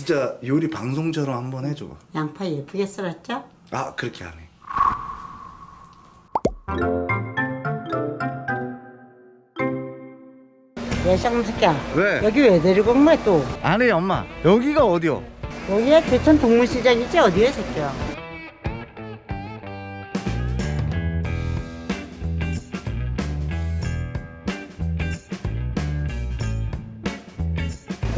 진짜 요리 방송처럼 한번 해줘. 양파 예쁘게 썰었죠? 아 그렇게 안 해. 내 쌍놈 새끼야. 왜? 여기 왜 데리고 온 거야 또? 아니 엄마 여기가 어디요? 여기가 교촌 동물시장이지 어디야 새끼야?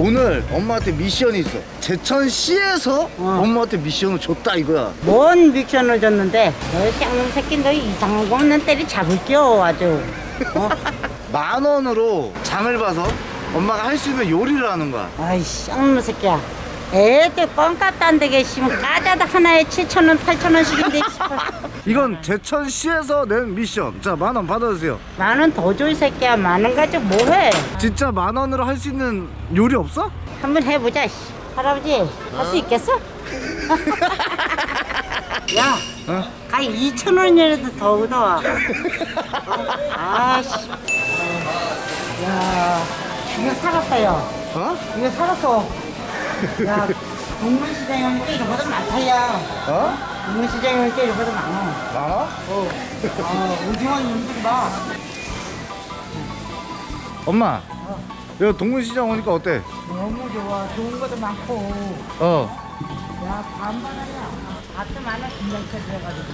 오늘 엄마한테 미션이 있어. 제천시에서 어. 엄마한테 미션을 줬다 이거야. 뭔 믹션을 줬는데 너 쌍놈 새끼 너 이상한 거 없는 때리 잡을게요 아주. 어? 만 원으로 장을 봐서 엄마가 할 수 있는 요리를 하는 거야. 아이 쌍놈 새끼야. 애들 껌값도 안 되게 씨면 까자도 하나에 7천 원, 8천 원씩인데 이건 제천시에서 낸 미션. 자 만 원 받아주세요. 만원 더 줘 이 새끼야. 만 원 가지고 뭐해? 진짜 만 원으로 할 수 있는 요리 없어? 한번 해보자. 씨. 할아버지 할 수 있겠어? 야, 어? 가 2천 원이라도 더 얻어와. 어? 아씨. 야, 이거 살았어요. 어? 이거 살았어. 야, 동물시장에 오니까 이거보다 많다, 야. 어? 동물시장에 오니까 이거보다 많아. 만 원? 어, 어 오징어 봐. 엄마. 여기 동문시장 오니까 어때? 너무 좋아. 좋은 것도 많고. 어. 야, 반반이야. 밭도 많아, 김장철 들어가지고.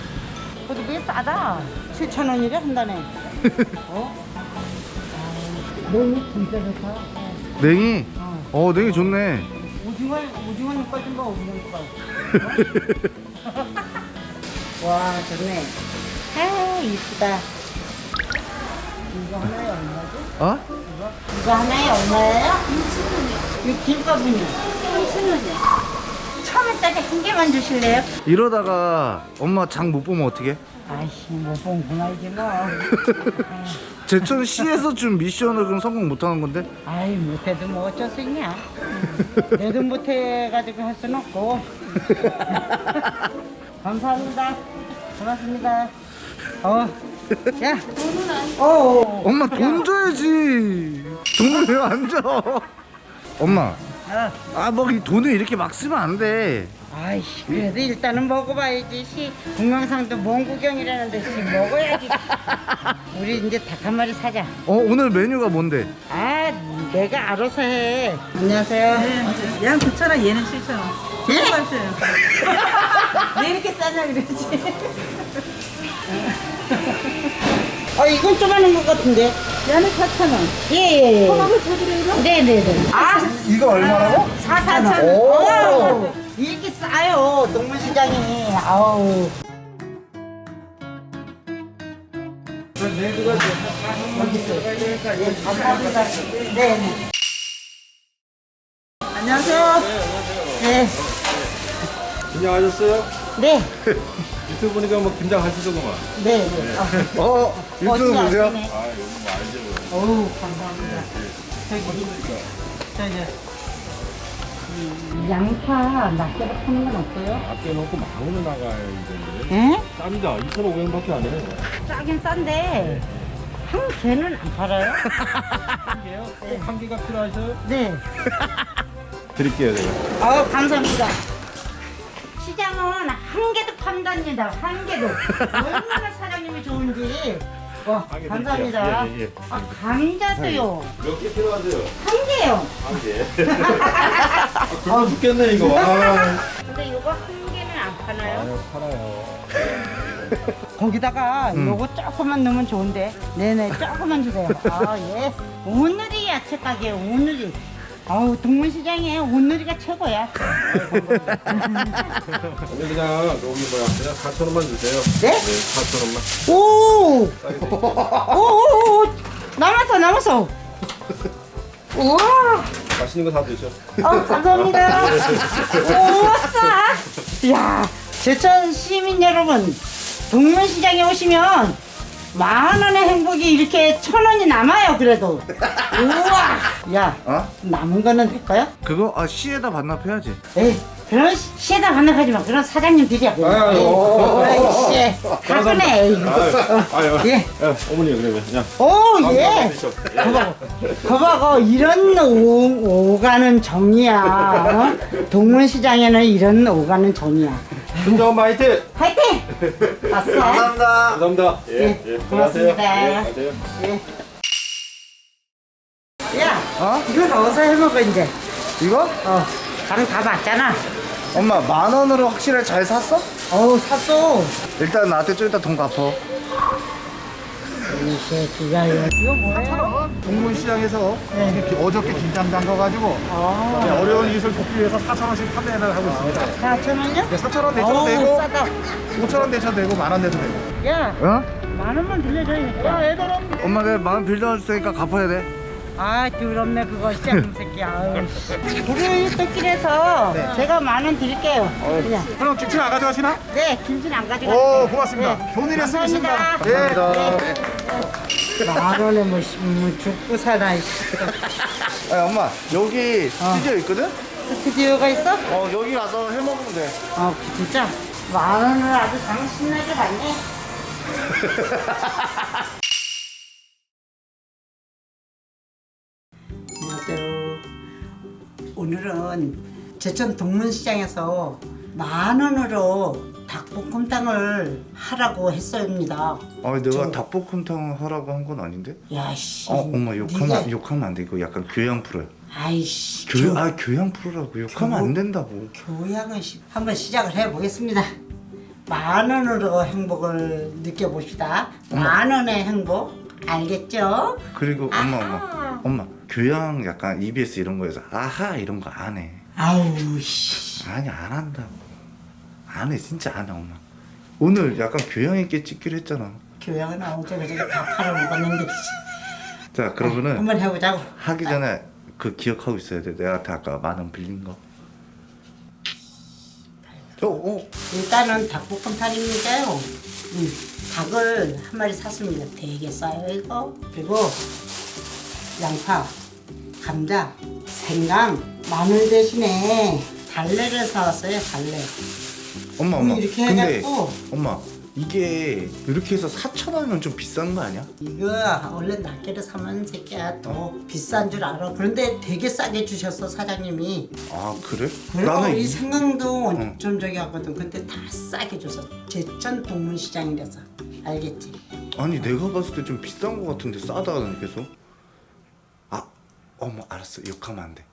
그래도 꽤 싸다. 7천 원이래, 한 단에. 어? 아, 너무 진짜 좋다. 어. 냉이. 어. 어 냉이 좋네. 오징어, 오징어 이빨 좀 봐, 오징어 이빨. 어? 와, 좋네. 아, 이쁘다. 이거 하나에 얼마지? 어? 이거? 이거 하나에 얼마예요? 6,000원이요. 이 김밥은요? 3,000원이요. 처음에까지 한 개만 주실래요? 이러다가 엄마 장 못 보면 어떡해? 아이씨, 뭐 봉구나이지 뭐. 제천시에서 준 미션을 그럼 성공 못 하는 건데? 아이, 못해도 뭐 어쩔 수 있냐. 내도 못해가지고 할 수는 없고. 감사합니다. 고맙습니다. 어, 야. 어, 엄마 돈 줘야지. 돈을 왜 안 줘? 엄마. 어. 아, 뭐 이 돈을 이렇게 막 쓰면 안 돼. 아이씨, 그래도 일단은 먹어봐야지. 씨, 동영상도 먼 구경이라는데 씨 먹어야지. 우리 이제 닭 한 마리 사자. 어, 오늘 메뉴가 뭔데? 아, 내가 알아서 해. 안녕하세요. 얘는 9,000원, 얘는 7,000원. 예? 왜 이렇게 싸냐 그러지? 아, 이건 좀 하는 것 같은데. 얘는 4,000원. 예, 예, 예. 통합을 쳐드려요? 네네네. 아, 이거 얼마라고? 4,000원. 오. 이렇게 싸요, 동물시장이. 아우. 네, 네. 안녕하세요. 네. 김장하셨어요? 네. 유튜브 보니까 뭐 김장하시더구만. 네, 네. 아, 어, 유튜브 어디 보세요. 아시네. 아, 요즘 뭐 알죠. 어우, 감사합니다. 저기, 저기, 음, 양파 낱개로 파는 건 없어요? 아껴 놓고 만 원에 나가요, 이제. 에? 쌉니다. 2,500원밖에 안 해요. 싸긴 싼데, 한 개는 안 팔아요? 한 개요? 꼭 한 개가 필요하셔요? 네. 드릴게요, 제가. 아우, 감사합니다. 시장은 한 개도 판답니다. 한 개도. 얼마나 사장님이 좋은지. 와, 한개 감사합니다. 드릴게요. 예, 예. 아, 감자도요. 몇 개 필요하세요? 한 개요. 한 개. 아, 굶어 죽겠네, 이거. 아, 근데 이거 한 개는 안 파나요? 아유, 팔아요. 거기다가 요거 조금만 넣으면 좋은데 네네 조금만 주세요 아 예 오늘이 야채 가게 오늘이 아우 동문시장에 오늘이가 최고야 오늘 그냥, 여기 뭐야, 그냥 4,000원만 주세요. 네? 네, 4,000원만. 오 싸게 드릴게요. 오오오 남았어 남았어 우와 맛있는 거 다 드셔. 어 감사합니다 우와싸 야 제천 시민 여러분 동문시장에 오시면 만 원의 행복이 이렇게 천 원이 남아요 그래도 우와 야 어? 남은 거는 될까요? 그거 아 시에다 반납해야지. 에이 그런 시- 시에다 반납하지 마 그런 사장님 드려 아이씨 가끔해 아유, 아유. 예. 야, 어머니 그러면 야. 오예. 거봐거 이런 오, 오가는 정이야 어? 동문시장에는 이런 오가는 정이야 순정 마이트. 화이팅! 왔어 감사합니다. 감사합니다. 예, 네, 예. 고맙습니다. 안녕하세요. 예, 안녕하세요. 야 어? 이건 어디서 해먹어 이제 이거? 어 가면 다 봤잖아 엄마 만 원으로 확실히 잘 샀어? 어우 샀어 일단 나한테 좀 이따 돈 갚어. 이 새끼가 이거 이거 뭐예요? 동문시장에서 네. 어저께 김장 담가가지고 아 네, 어려운 이웃을 돕기 위해서 4,000원씩 판매를 하고 있습니다. 4천 원이요? 네, 4,000원 내셔도 어우 되고, 싸다 5,000원 내셔도 되고, 만원 내도 되고. 야 어? 만 원만 빌려줘야겠다 엄마 내가 만원 빌려줬으니까 갚아야 돼. 아 더럽네 그거 시장 새끼야. 우리 또 길에서 제가 만 원 드릴게요 그냥 그럼 김치 안 가져가시나? 네 김치는 안 가져가 오, 고맙습니다. 네. 좋은 일 했습니다. 감사합니다. 예. 만 원에 뭐, 씨, 뭐 죽고 살아 씨. 아 엄마 여기 스튜디오 있거든? 스튜디오가 있어? 어 여기 가서 해 먹으면 돼. 어 진짜 만 원을 아주 장 신나게 받네 안녕하세요 오늘은 제천 동문시장에서 만 원으로 닭볶음탕을 하라고 했습니다 아 내가 저- 닭볶음탕 하라고 한 건 아닌데? 야씨 어 엄마 욕하면 네가- 욕하면 안 돼. 이거 약간 교양 프로야. 아이씨 교, 교- 아 교양 프로라고 욕하면 안 된다고. 교양은 시- 한번 시작을 해보겠습니다. 만 원으로 행복을 느껴봅시다. 만 원의 행복 알겠죠? 그리고 엄마 엄마 아하. 엄마 교양 약간 EBS 이런 거에서 아하 이런 거 안 해. 아우 씨. 아니 안 한다고. 안 해 진짜 안 해 엄마. 오늘 약간 교양 있게 찍기로 했잖아. 교양은 어제 그저께 다 팔아먹었는데 자 그러면은 한번 해보자고. 하기 전에 그 기억하고 있어야 돼. 내가 아까 만 원 빌린 거. 어, 어. 일단은 닭볶음탕인데요. 음, 닭을 한 마리 샀습니다. 되게 싸요 이거. 그리고 양파, 감자, 생강, 마늘 대신에 달래를 사왔어요. 달래. 엄마 엄마. 이렇게 근데 해갖고. 엄마 이게 이렇게 해서 4천 원이면 좀 비싼 거 아니야? 이거 원래 낱개를 사면 새끼야 더 비싼 줄 알아. 그런데 되게 싸게 주셨어 사장님이. 아 그래? 그리고 이 이- 생강도 응. 좀 저기 하거든. 근데 다 싸게 줬어. 제천 동문시장이라서 알겠지? 아니 내가 봤을 때 좀 비싼 거 같은데 싸다는 계속. 아 어머 알았어 욕하면 안 돼.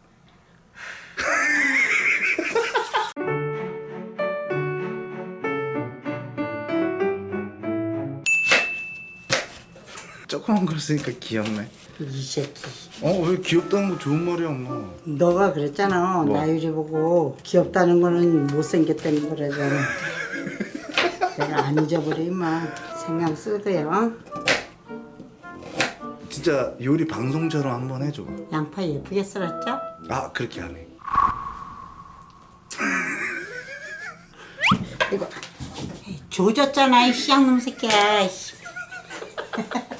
조그만 걸 쓰니까 귀엽네. 이 새끼. 어 왜 귀엽다는 거 좋은 말이야 엄마. 너가 그랬잖아. 뭐? 나유리 보고 귀엽다는 거는 못생겼다는 거라잖아. 내가 안 잊어버려 임마. 생강 쓸거요. 진짜 요리 방송처럼 한번 해줘. 양파 예쁘게 썰었죠? 아 그렇게 안 해. 이거 조졌잖아 이 씨양놈 새끼야.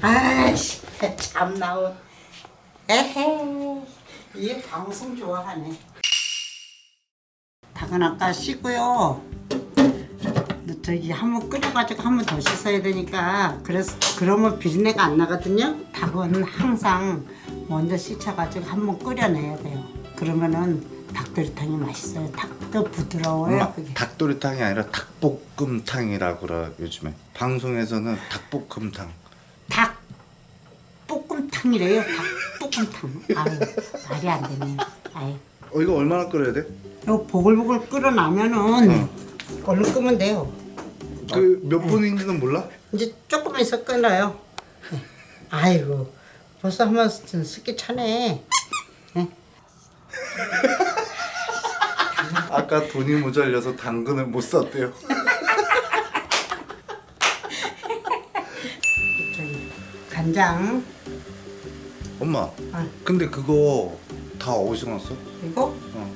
아이씨 참 나온. 에헤 이 방송 좋아하네. 닭은 아까 씻고요. 저기 한번 끓여가지고 한 번 더 씻어야 되니까 그래서 그러면 비린내가 안 나거든요. 닭은 항상 먼저 씻어가지고 한 번 끓여내야 돼요. 그러면은 닭도리탕이 맛있어요. 닭도 부드러워요. 엄마 그게. 닭도리탕이 아니라 닭볶음탕이라고 그래 요즘에 방송에서는 닭볶음탕 닭 볶음탕이래요. 닭 볶음탕. 아유 말이 안 되네. 아유. 어 이거 얼마나 끓여야 돼? 이거 보글보글 끓어나면은 얼른 끄면 돼요. 그 몇 분인지는 몰라? 이제 조금만 있어 끊어요. 네. 아이고 벌써 한번 습기 차네. 네. 아까 돈이 모자라서 당근을 못 샀대요 저기 간장 엄마 아. 근데 그거 다 어디서 났어? 이거 어,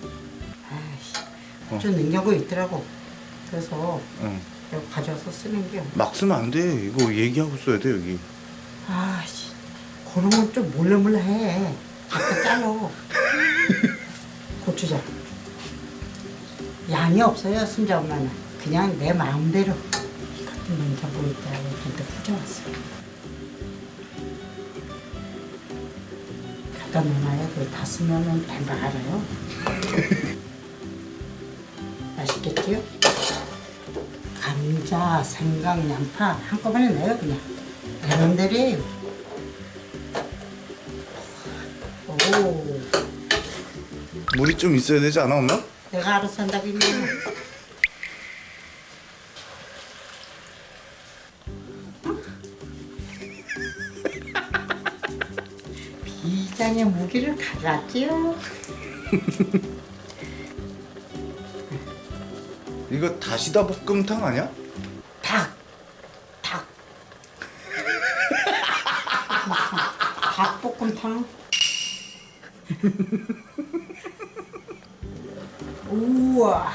아이씨 좀 냉장고에 있더라고. 그래서 응. 이거 가져와서 쓰는 게. 막 쓰면 안 돼. 이거 얘기하고 써야 돼 여기. 아씨, 그런 건 좀 몰래 몰래 해. 자꾸 잘라. 고추장. 양이 없어요, 순자 엄마는. 그냥 내 마음대로. 이것도 먼저 보일까 이렇게 풀어왔어. 갖다 놓아요. 그다 쓰면은 뱀박 알아요. 맛있겠지요? 감자, 생강, 양파 한꺼번에 넣어요 그냥. 내 맘대로예요. 오, 물이 좀 있어야 되지 않아 엄마? 내가 알아서 한다고 했냐. 비장의 무기를 가져왔지요. 이거 다시다 볶음탕 아니야? 닭, 닭. 닭볶음탕. 우와.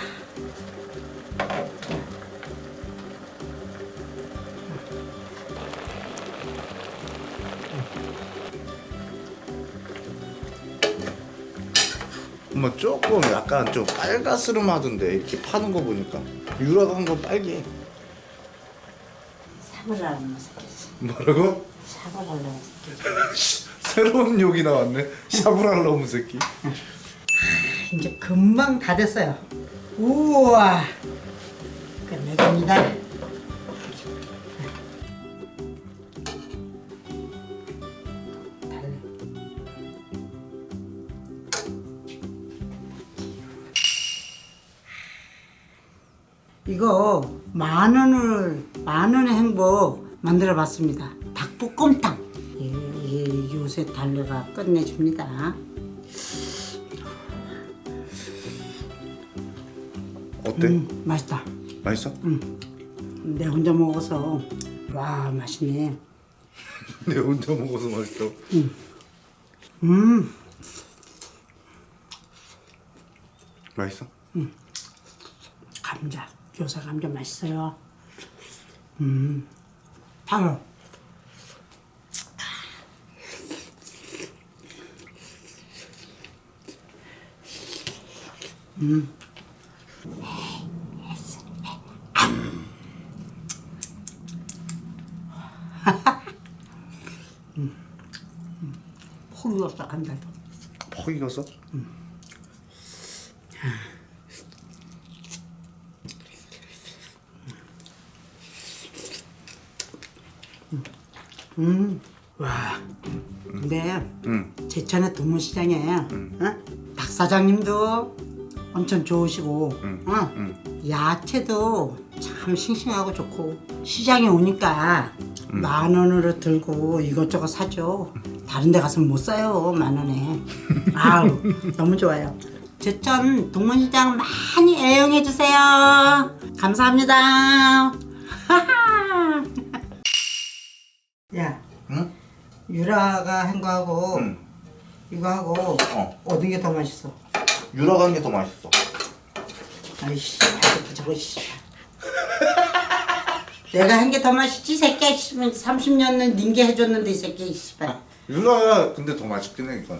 엄마 조금 약간 좀 빨가스름하던데 이렇게 파는 거 보니까 유라가 한건 빨개. 사과라는 새끼지. 뭐라고? 새로운 욕이 나왔네. 샤브랄러무 새끼. 이제 금방 다 됐어요. 우와. 끝내줍니다. 이거 만 원을 만 원의 행복 만들어 봤습니다. 닭볶음탕. 이게, 이게 요새 달래가 끝내줍니다. 어때? 음, 맛있다. 맛있어? 내 혼자 먹어서 와 맛있네. 내 혼자 먹어서 맛있어. 음 맛있어? 감자 요새 감자 맛있어요. 음 바로 폭이 없어 감자도. 퍽 익었어? 와. 근데 응. 제천의 동문시장에 어? 박 사장님도 엄청 좋으시고 어? 야채도 참 싱싱하고 좋고 시장에 오니까 만 원으로 들고 이것저것 사죠. 다른 데 가서 못 사요 만 원에. 아우 너무 좋아요. 제천 동문시장 많이 애용해 주세요. 감사합니다 야 응? 유라가 한 거하고 응. 이거 하고 어. 어 떤 게 더 맛있어? 유라가 한 게 더 맛있어. 아이씨, 아이고 저거 씨. 내가 한 게 더 맛있지 새끼야. 30년은 닌 게 해줬는데 이 새끼 씨발. 유라가 근데 더 맛있긴 해 이건.